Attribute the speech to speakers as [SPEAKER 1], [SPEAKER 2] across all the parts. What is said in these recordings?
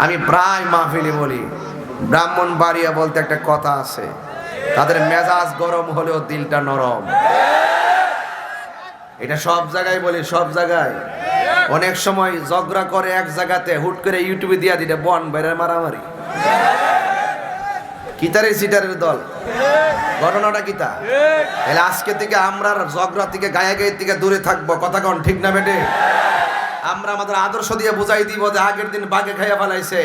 [SPEAKER 1] আমি প্রায় মাহফিলি বলি। ব্রাহ্মণ বাড়িয়া বলতে একটা কথা আছে। তাদের মেজাজ গরম হলেও দিলটা নরম। এটা সব জায়গায় বলি, সব জায়গায়। অনেক সময় ঝগড়া করে এক জায়গাতে, হুট করে ইউটিউবে দিয়া দিলে বন বাইরের মারামারি। কিতারের সিটারের দল? ঘটনাটা কিতা? তাহলে আজকে থেকে আমরা ঝগড়া থেকে, গায়ে গায়ে থেকে দূরে থাকব। কথা কন, ঠিক না বেটে? আমরা আমাদের আদর্শ দিয়ে বুঝাই দিব যে আগের দিন বাগে খাইয়া ফেলাইছে।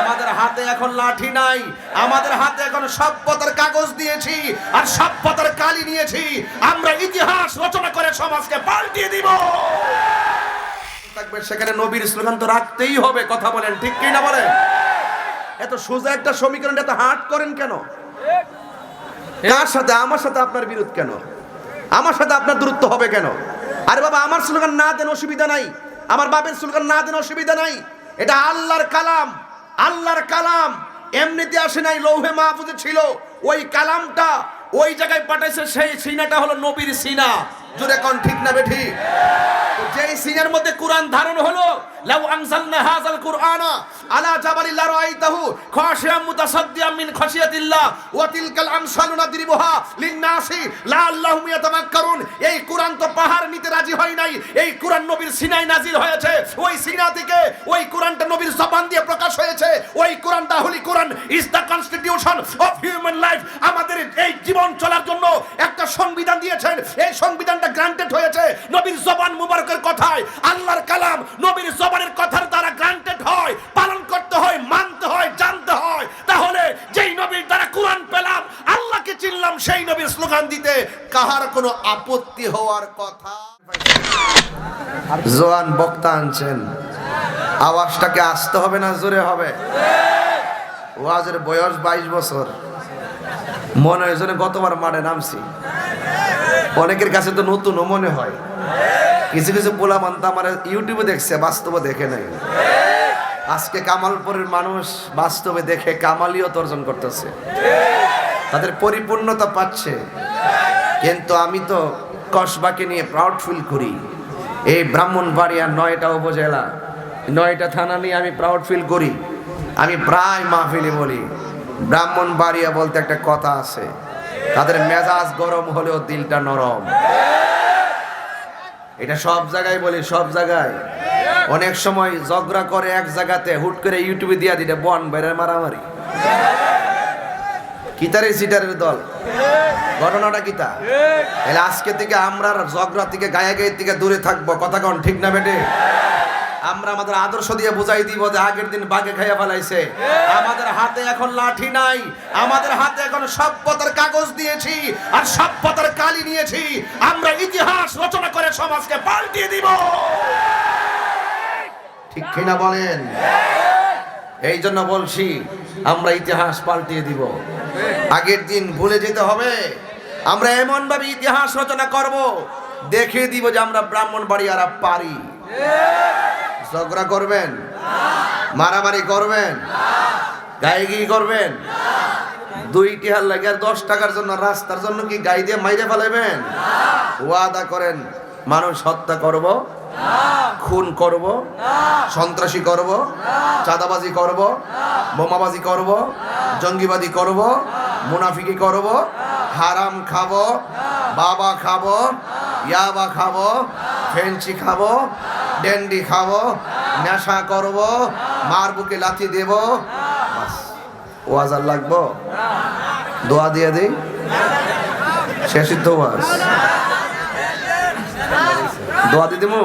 [SPEAKER 1] আমাদের হাতে এখন লাঠি নাই। আমাদের হাতে এখন সভ্যতার কাগজ দিয়েছি আর সভ্যতার কালি নিয়েছি। আমরা ইতিহাস রচনা করে সমাজকে পাল্টিয়ে দিব। থাকবে সেখানে নবীর স্লোগান তো রাখতেই হবে কথা বলেন ঠিক কি না বলেন এত সোজা একটা সমীকরণ এত হার্ড করেন কেন? কার সাথে? আমার সাথে আপনার বিরোধ কেন? আমার সাথে আপনার দূরত্ব হবে কেন? আরে বাবা আমার স্লোগান না দেন অসুবিধা নাই। আমার বাপের সুলকান না দেন অসুবিধা নাই। এটা আল্লাহর কালাম আল্লাহর কালাম। এমনিতে আসে নাই, লৌহে মাহফুজে ছিল। ওই কালামটা ওই জায়গায় পাঠাইছে সেই সিনাটা হলো নবীর সিনা। জুড়ে কোন, ঠিক না বেঠি যেই সিনের মধ্যে কোরআন ধারণ হলো, লাউ আনজালনা হাযাল আলা খাশিয়াম মিন খাশিয়াতিল্লাহ ওয়া তিলকাল আমসালু নাদরিবুহা লিন-নাসি এই কোরআন তো পাহাড় নিতে রাজি হয় নাই, এই কোরআন নবীর নাজিল হয়েছে, ওই সিনা থেকে ওই কোরআনটা নবীর জবান দিয়ে প্রকাশ হয়েছে, ওই holy Quran is constitution of human life আমাদের এই জীবন চলার জন্য একটা সংবিধান দিয়েছেন, এই সংবিধানটা গ্রান্টেড হয়েছে, নবীর জবান মুবারকের কথায়, আল্লাহর কালাম নবীর জবানের কথার দ্বারা গ্রান্টেড হয়, পালন করতে হয়, মানতে হয়, জানতে হয়। তাহলে যেই নবীর দ্বারা কোরআন পেলাম, আল্লাহকে চিনলাম, সেই নবীর স্লোগান দিতে কাহার কোনো আপত্তি হওয়ার কথা? জোয়ান বক্তা আনছেন। আওয়াজটাকে আসতে হবে না জোরে হবে? ওয়াজের বয়স বাইশ বছর। মনে হয় গতবার মাঠে নামছি। অনেকের কাছে তো নতুনও মনে হয়। কিছু কিছু পোলা মানতা আমার ইউটিউবে দেখছে, বাস্তবে দেখে নাই। আজকে কামালপুরের মানুষ বাস্তবে দেখে কামালিয়ত তর্জন করতেছে। তাদের পরিপূর্ণতা পাচ্ছে। কিন্তু আমি তো কসবাকে নিয়ে প্রাউড ফিল করি। এই ব্রাহ্মণবাড়িয়া নয়টা উপজেলা, নয়টা থানা নিয়ে আমি প্রাউড ফিল করি। আমি প্রায় মাহফিলি বলি, ব্রাহ্মণবাড়িয়া বলতে একটা কথা আছে। তাদের মেজাজ গরম হলেও দিলটা নরম। এটা সব জায়গায় বলি, সব জায়গায়। অনেক সময় ঝগড়া করে এক জায়গাতে, হুট করে ইউটিউবে দিয়া দিলে বন বাইরে মারামারি। কিতারে সিটারের দল? ঘটনাটা কিতা আজকে থেকে আমরা ঝগড়া থেকে, গায়ে গায়ে থেকে দূরে থাকব। কথা কন, ঠিক না বেটে? আমরা আমাদের আদর্শ দিয়ে বুঝাই দিব যে আগের দিন বাগে খাইয়া ফেলাইছে। আমাদের হাতে এখন লাঠি নাই। আমাদের হাতে এখন সভ্যতার কাগজ দিয়েছি আর সভ্যতার কালি নিয়েছি। আমরা ইতিহাস রচনা করে সমাজকে পাল্টিয়ে দিব। ঠিক কিনা বলেন? এই জন্য বলছি, আমরা ইতিহাস পাল্টিয়ে দিব। আগের দিন ভুলে যেতে হবে। আমরা এমন ভাবে ইতিহাস রচনা করব, দেখিয়ে দিব যে আমরা ব্রাহ্মণ বাড়ি আর পারি। ঝগড়া করবেন? মারামারি করবেন? গায়েগি করবেন? দুই টিহার লাগে আর দশ টাকার জন্য, রাস্তার জন্য কি গাই দিয়ে মাইরে ফেলাবেন ওয়াদা করেন, মানুষ হত্যা করব, খুন করব, সন্ত্রাসী করব, চাঁদাবাজি করব, বোমাবাজি করব জঙ্গিবাজি করব, মুনাফিকি করব, হারাম খাব, বাবা খাব, ইয়াবা খাব ফেন্সি খাব ডেন্ডি খাব, নেশা করব, মার বুকে লাথি দেব। ওয়াজ আর লাগবো? দোয়া দিয়ে দিই। শেষই তো ওয়াজ। দোয়া দিয়ে দিমু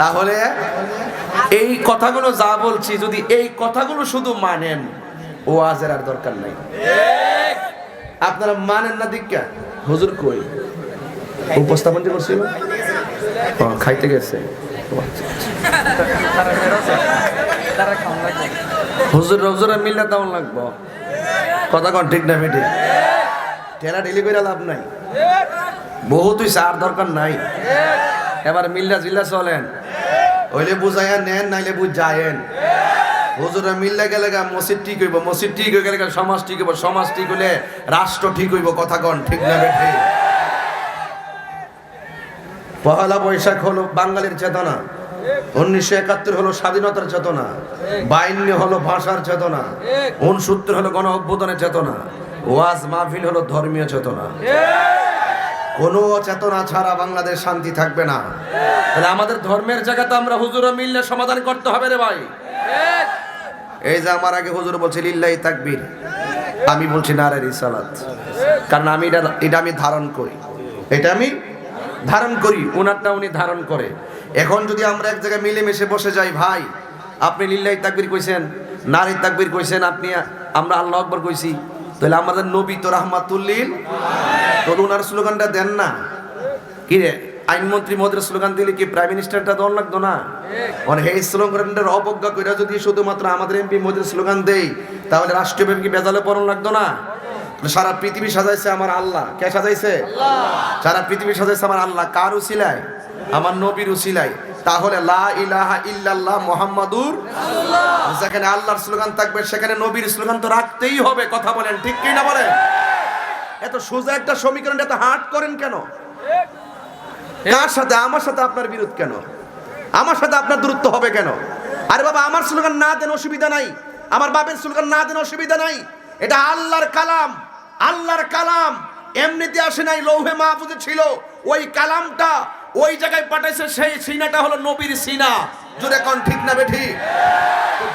[SPEAKER 1] তাহলে এই কথাগুলো যা বলছি, যদি এই কথাগুলো শুধু মানেন, ওয়াজের আর দরকার নাই। আপনারা মানেন না দীক্ষা। হুজুর কই? উপস্থাপন যে করছিল খাইতে গেছে। হুজুর হুজুর মিললে তেমন লাগবো। কথা কন ঠিক না বেটি ঠেলা ঢেলি করে লাভ নাই। বহুত হইছে আর দরকার নাই। এবার মিল্লা জিল্লা চলেন। হইলে বুঝাইয়া নেন, নাইলে বুঝ যায়েন হুজুরা মিল্লা গেলে গা মসজিদ ঠিক হইব, মসজিদ ঠিক হয়ে গেলে সমাজ ঠিক হইব, সমাজ ঠিক হইলে রাষ্ট্র ঠিক হইব, কথা কন ঠিক না বেঠে। পহেলা বৈশাখ হলো বাঙালির চেতনা, উনিশশো একাত্তর হলো স্বাধীনতার চেতনা বাইন্য হলো ভাষার চেতনা, উনসত্তর হলো গণ অভ্যুদনের চেতনা, ওয়াজ মাহফিল হলো ধর্মীয় চেতনা। কোনো চেতনা ছাড়া বাংলাদেশ শান্তি থাকবে না। তাহলে আমাদের ধর্মের জায়গাতে আমরা হুজুর মিললে সমাধান করতে হবে রে ভাই। এই যে আমার আগে হুজুর বলছে লিল্লাই তাকবীর। আমি বলছি না রে রিসালাত। কারণ আমি এটা এটা আমি ধারণ করি। এটা আমি ধারণ করি, ওনারটা উনি ধারণ করে। এখন যদি আমরা এক জায়গায় মিলেমিশে বসে যাই, ভাই, আপনি লিল্লাই তাকবির কইছেন নারী তাকবির কইছেন, আপনি, আমরা আল্লাহ আকবর কইছি, তাহলে আমাদের নবী তো রাহমাতুল্লিল। তো ওনার স্লোগানটা দেন না। কি রে, আইনমন্ত্রী মহোদয়ের স্লোগান দিলে কি প্রাইম মিনিস্টারটা দল লাগতো না? মানে এই স্লোগানটার অবজ্ঞা করে যদি শুধুমাত্র আমাদের এমপি মোদীর স্লোগান দেই, তাহলে রাষ্ট্রব্যাপী কি বেজালে পড়ন লাগতো না? সারা পৃথিবী সাজাইছে আমার আল্লাহ। কে সাজাইছে? সারা পৃথিবী সাজাইছে আমার আল্লাহ। কার উসিলায় আমার নবীর উসিলায় তাহলে লা ইলাহা ইল্লাল্লাহ মুহাম্মাদুর যেখানে আল্লাহর স্লোগান থাকবে সেখানে নবীর স্লোগান তো রাখতেই হবে কথা বলেন ঠিক কি না বলেন? এত সোজা একটা সমীকরণ এত হার্ড করেন কেন? কার সাথে? আমার সাথে আপনার বিরোধ কেন? আমার সাথে আপনার দূরত্ব হবে কেন? আরে বাবা আমার স্লোগান না দেন অসুবিধা নাই। আমার বাপের স্লোগান না দেন অসুবিধা নাই। এটা আল্লাহর কালাম। আল্লাহর কালাম এমনিতে আসে নাই, লৌহে মাহফুজে ছিল। ওই কালামটা ওই জায়গায় পাঠাইছে, সেই সিনাটা হলো নবীর সিনা। জুড়ে কোন ঠিক না বেঠি?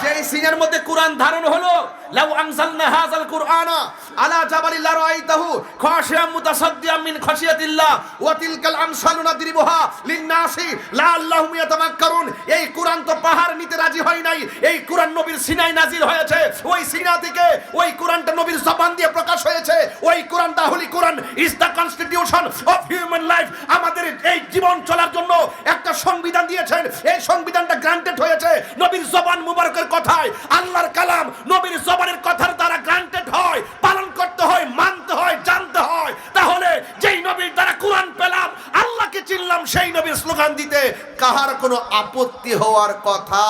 [SPEAKER 1] যেই সিনার মধ্যে কোরআন ধারণ হলো, লাউ আনজালনা হাযাল কুরআনা, আলা জাবালিল লারাইতাহু খাশিয়াম মুতাসাদ্দিয়াম মিন খাশিয়াতিল্লাহ, ওয়া তিলকাল আমসালু নাদরিবুহা লিন-নাসি লাআল্লাহুম ইয়াতামাক্কারুন। এই কোরআন তো পাহাড় নিতে রাজি হয় নাই, এই কোরআন নবীর সিনায় নাজিল হয়েছে, ওই সিনা থেকে ওই কোরআনটা নবীর জবান দিয়ে প্রকাশ হয়েছে, ওই কোরআনটা holy Quran is the constitution of human life আমাদের এই জীবন চলার জন্য একটা সংবিধান দিয়েছেন, এই সংবিধানটা গ্রান্টেড হয়েছে নবীর জবান মুবারকের কথায়। আল্লাহর কালাম নবীর জবানের কথার দ্বারা গ্রান্টেড হয়, পালন করতে হয়, মানতে হয়, জানতে হয়। তাহলে যেই নবীর দ্বারা কোরআন পেলাম, আল্লাহকে চিনলাম, সেই নবীর স্লোগান দিতে কাহার কোনো আপত্তি হওয়ার কথা?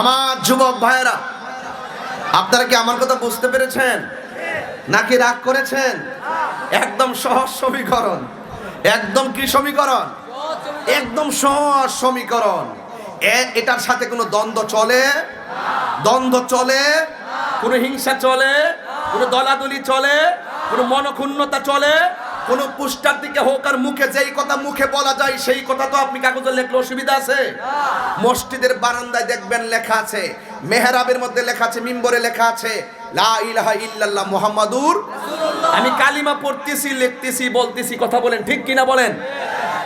[SPEAKER 1] আমার যুবক ভাইয়েরা আপনারা কি আমার কথা বুঝতে পেরেছেন? নাকি রাগ করেছেন? একদম সহজ সমীকরণ। একদম কি সমীকরণ? একদম সহজ সমীকরণ। এটার সাথে কোনো দ্বন্দ্ব চলে? দ্বন্দ্ব চলে? কোনো হিংসা চলে? কোনো দলাদলি চলে? কোনো মনক্ষুণ্ণতা চলে? কোনো পুষ্টার দিকে হোক আর মুখে যেই কথা মুখে বলা যায় সেই কথা তো আপনি কাগজে লেখলে অসুবিধা আছে। মসজিদের বারান্দায় দেখবেন লেখা আছে মেহরাবের মধ্যে লেখা আছে মিম্বরে লেখা আছে লা ইলাহা ইল্লাল্লাহ মুহাম্মাদুর আমি কালিমা পড়তেছি লিখতেছি বলতেছি কথা বলেন ঠিক কিনা বলেন?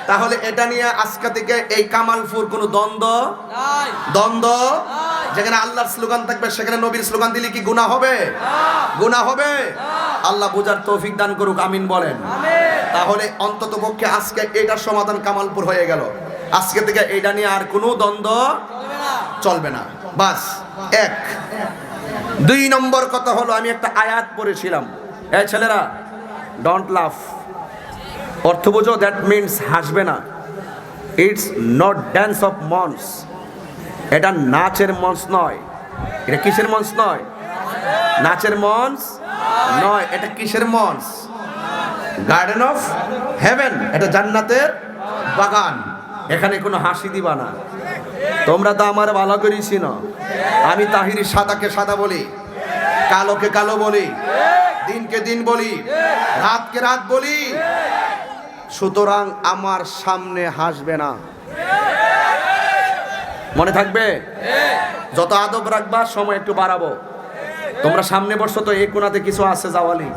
[SPEAKER 1] তাহলে এটা নিয়ে আজকে থেকে এই কামালপুর কোনো দ্বন্দ্ব? দ্বন্দ্ব? যেখানে আল্লাহর স্লোগান থাকবে সেখানে নবীর স্লোগান দিলে কি গুনাহ হবে? গুনাহ হবে? আল্লাহ বুঝার তৌফিক দান করুক আমিন বলেন। তাহলে অন্তত পক্ষে আজকে এটার সমাধান কামালপুর হয়ে গেল। আজকে থেকে এটা নিয়ে আর কোনো দ্বন্দ্ব চলবে না। বাস এক। দুই নম্বর কথা হলো আমি একটা আয়াত পড়েছিলাম। এই ছেলেরা ডোন্ট লাফ অর্থ বোঝো দ্যাট মিনস হাসবে না। It's not dance of monks এটা নাচের মঞ্চ নয়। এটা কিসের মঞ্চ নয়? নাচের মঞ্চ নয়, এটা কিসের মঞ্চ? গার্ডেন অফ হেভেন এটা জান্নাতের বাগান। এখানে কোনো হাসি দিবা না। তোমরা তো আমার ভালো করেছি চিনো। আমি তাহির সাদাকে সাদা বলি, কালোকে কালো বলি, দিনকে দিন বলি, রাতকে রাত বলি। সুতরাং আমার সামনে হাসবে না। মনে থাকবে? যত আদব রাখবা, সময় একটু বাড়াবো। তোমরা সামনে বসছো তো, এই কোনাতে কিছু আছে জাওয়ালি?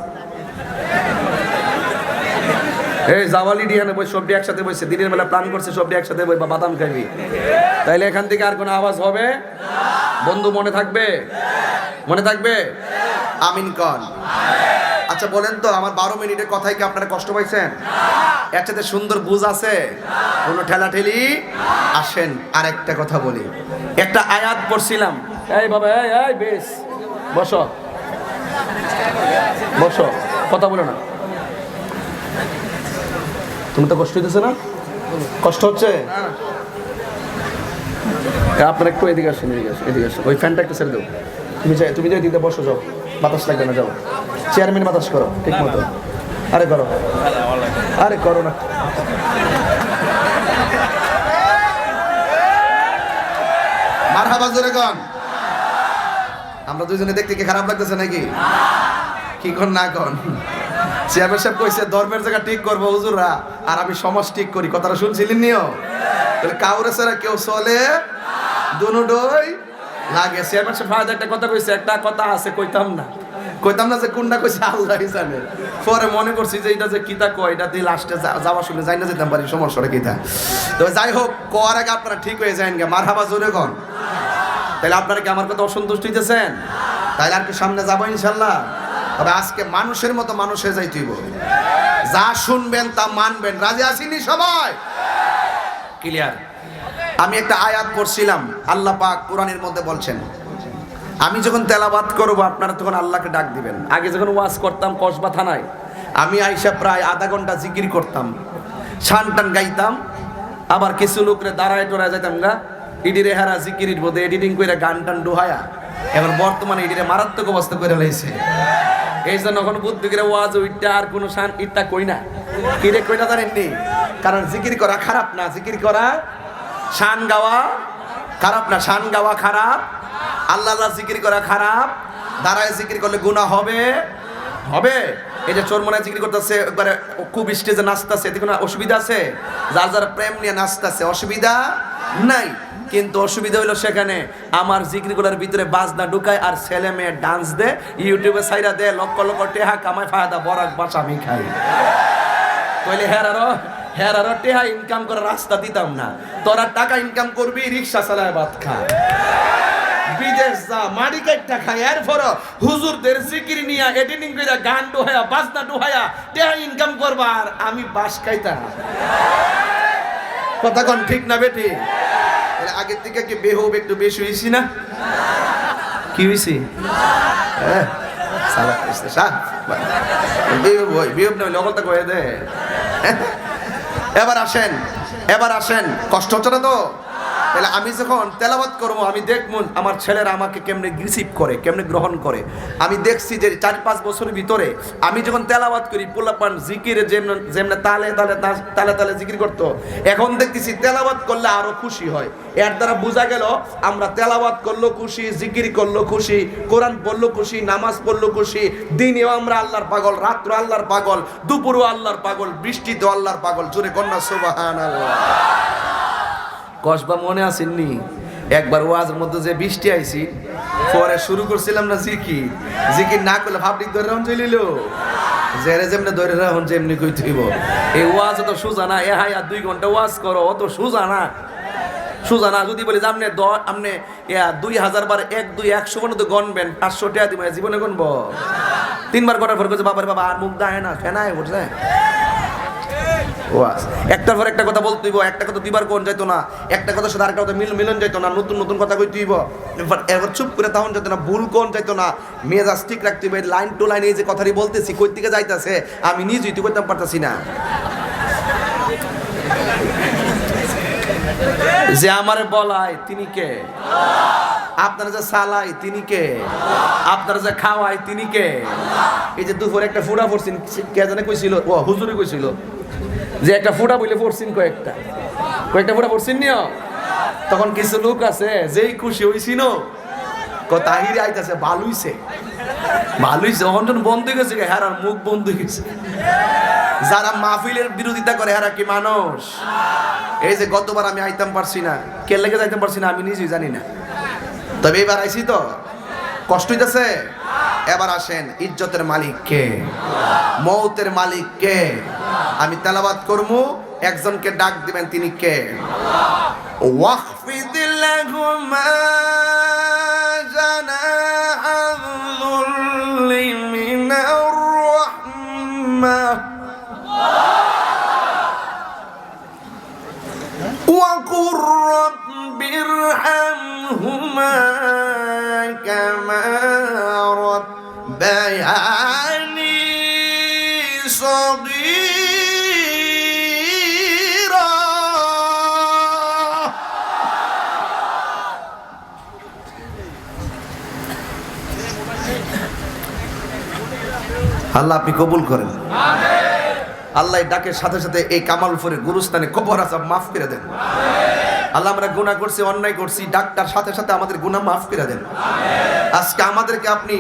[SPEAKER 1] এই জাওয়ালি ডিহানে বই সবটি একসাথে বসছে দিনের বেলা প্ল্যান করছে সবটি একসাথে বই বা বাদাম খাবি। তাইলে এখান থেকে আর কোনো আওয়াজ হবে? বন্ধু, মনে থাকবে? মনে থাকবে? আমিন কন। আচ্ছা বলেন তো, আমার বারো মিনিটের কথাই কি আপনারা কষ্ট পাইছেন? এর সুন্দর বুঝ আছে? কোনো ঠেলা ঠেলি আসেন আর একটা কথা বলি। একটা আয়াত পড়ছিলাম। এই বাবা এই এই বেশ। বসো। বসো। কথা বলো না। তুমি তো কষ্ট হইতেছে না? কষ্ট হচ্ছে? এ, আপনারা একটু এদিকে আসেন এদিকে আসেন এদিকে আসেন। ওই ফ্যানটা একটু ছেড়ে দাও। তুমি যাই তুমি যাই দিতে বসো যাও। বাতাস লাগবে না যাও। চেয়ারম্যান বাতাস করো ঠিক মতো। আরে করো। আরে করো না। কন। আমরা দুইজনে দেখতে কি খারাপ লাগতেছে নাকি? কি না কন। চেয়ারম্যান সাহেব কইছে, ধর্মের জায়গা ঠিক করব হুজুররা, আর আমি সমাজ ঠিক করি। কথাটা শুনছিলেন নিও? তাহলে কাউরে কেউ চলে? দুনুডই লাগে। চেয়ারম্যান সাহেব একটা কথা কইছে, একটা কথা আছে, কইতাম না। কইতাম না যে কোনটা কইছে, আল্লাহ জানে। পরে মনে করছি যে এটা যে কিতা কয়, এটা দিয়ে লাস্টে যাওয়া শুনে যাই না যেতাম পারি সমস্যাটা কিতা তো। যাই হোক কর আগে আপনারা ঠিক হয়ে যান গে। মার হাবা জোরে কন তাহলে আপনারা কি আমার কথা অসন্তুষ্ট হইতেছেন? তাহলে আর কি সামনে যাব ইনশাল্লাহ? তবে আজকে মানুষের মতো মানুষে যাইতেইব যা শুনবেন তা মানবেন। রাজি আসিনি সবাই? ক্লিয়ার আমি একটা আয়াত পড়ছিলাম, আল্লাহ পাক কোরআনের মধ্যে বলছেন আমি যখন তেলাবাত করব আপনারা তখন আল্লাহকে ডাক দিবেন আগে যখন ওয়াজ করতাম কসবা থানায় আমি আইসা প্রায় আধা ঘণ্টা জিকির করতাম ছান টান গাইতাম আবার কিছু লোকরে দাঁড়ায় টোড়ায় যাইতাম গা ইডিরে হারা জিকিরির বোধে এডিটিং করে গান টান ডুহায়া এখন বর্তমানে ইডিরে মারাত্মক অবস্থা করে লাইছে। এই জন্য এখন বুদ্ধি করে ওয়াজ ওইটা আর কোনো শান ইটটা কই না। কিরে কইটা জানেননি কারণ জিকির করা খারাপ না জিকির করা শান গাওয়া খারাপ না শান গাওয়া খারাপ। আল্লাহ আল্লাহ জিকির করা খারাপ, দাঁড়ায় জিকির করলে গুণা হবে। হবে? এই যে চোর মনে জিকির করতেছে, একবারে খুব স্টেজে নাচতেছে এতে কোনো অসুবিধা আছে? যার যার প্রেম নিয়ে নাচতেছে, অসুবিধা নাই। কিন্তু অসুবিধা হইল সেখানে, আমার জিকিরগুলোর ভিতরে বাজনা ঢুকায় আর ছেলে মেয়ে ডান্স দে ইউটিউবে সাইরা দে, লক্ষ লক্ষ টেহা কামায়, ফায়দা, বরাক, বাসা আমি খাই। কইলে হ্যাঁ আরও হ্যাঁ আরও টেহা ইনকাম করার রাস্তা দিতাম না। তোরা টাকা ইনকাম করবি, রিক্সা চালায় ভাত খা। বিদেশ যা মারি কাটটা খায়। এরপর হুজুরদের জিকির নিয়া এডিটিং কইরা গান ডুহায়া, বাজনা ডুহায়া, টেহা ইনকাম করবা আর আমি বাস খাইতাম। কথা ঠিক না বেটি? আগের থেকে কি বেহুব একটু বেশি হইছি না? কি হইছি? হ্যাঁ এবার আসেন এবার আসেন। কষ্ট হচ্ছে না তো? তাহলে আমি যখন তেলাবাত করব, আমি দেখব আমার ছেলেরা আমাকে কেমনে রিসিভ করে, কেমনে গ্রহণ করে। আমি দেখছি যে চার পাঁচ বছরের ভিতরে আমি যখন তেলাবাত করি পোলাপান জিকিরে যেমন যেমন তালে তালে তালে তালে জিকির করতো, এখন দেখতেছি তেলাবাত করলে আরও খুশি হয়। এর দ্বারা বোঝা গেল, আমরা তেলাবাত করল খুশি, জিকির করল খুশি, কোরআন পড়ল খুশি, নামাজ পড়ল খুশি, দিনেও আমরা আল্লাহর পাগল, রাত্র আল্লাহর পাগল, দুপুরও আল্লাহর পাগল, বৃষ্টিতেও আল্লাহর পাগল। জোরে কন্যা সুবাহান আল্লাহ কসবা মনে আসেননি? একবার ওয়াজের মধ্যে যে বৃষ্টি আইছি পরে শুরু করছিলাম না জিকি জিকি না করলে ভাবলিক ধরে রাখুন চলিল জেরে যেমনি ধরে রাখুন যেমনি কই থইব এই ওয়াজ তো সুজা না, এ হাই আর দুই ঘণ্টা ওয়াজ করো, অত সুজা না। সুজা না, যদি বলি আপনি দ আপনি দুই হাজার বার এক, দুই, একশো পর্যন্ত গণবেন, পাঁচশো টাকা দিব জীবনে গণব। তিনবার করার পর করছে বাবার বাবা আর মুখ দায় না, ফেনায়, উঠছে। ওয়াজ একটার পর একটা কথা বলতে হইব, একটা কথা দিবার কোন যাইতো না, একটা কথা সাথে আরেকটা কথা মিল মিলন যাইতো না, নতুন নতুন কথা কইতে হইব। এবার চুপ করে তখন যাইতো না, ভুল কোন যাইতো না, মেজাজ ঠিক রাখতে হইবে লাইন টু লাইন এই যে কথাটি বলতেছি, কই দিকে যাইতাছে, আমি নিজেই তো করতে পারতাছি না। যে আমার বলায় তিনি কে? আপনারা যে সালাই, তিনি কে? আপনারা যে খাওয়ায় তিনি কে? এই যে দুপুরে একটা ফুড়া পড়ছেন কে জানে কইছিল? ও, হুজুরে কইছিল। যে একটা ফুটা বইলে পড়ছেন কয়েকটা। কয়েকটা ফুটা পড়ছেন নিও? তখন কিছু লোক আছে, যেই খুশি হইছিল তাহিরে আইতাছে ভালুইছে ভালুইছে অন্তন বন্ধ হয়ে গেছে হেরার মুখ বন্ধ হয়ে গেছে। যারা মাহফিলের বিরোধিতা করে, হেরা কি মানুষ? এই যে গতবার আমি আইতাম পারছি না। কে লেগে যাইতাম পারছি না, আমি নিজেই জানি না। তবে এবার আইছি তো। কষ্ট হইতেছে? এবার আসেন ইজ্জতের মালিক কে মৌতের মালিক কে আমি তেলাবাদ করবো একজনকে ডাক দিবেন তিনি কে واخفض لهما جناح الذل من الرحمة وقل رب ارحمهما كما ربياني আল্লাহ আপনি কবুল করেন। আল্লাহ ডাকের সাথে সাথে এই কামালপুরের গুরুস্থানে কবর আসাব মাফ করে দেন। আল্লাহ আমরা গুনাহ করছি, অন্যায় করছি ডাক্তার সাথে সাথে আমাদের গুনাহ মাফ করে দেন। আজকে আমাদেরকে আপনি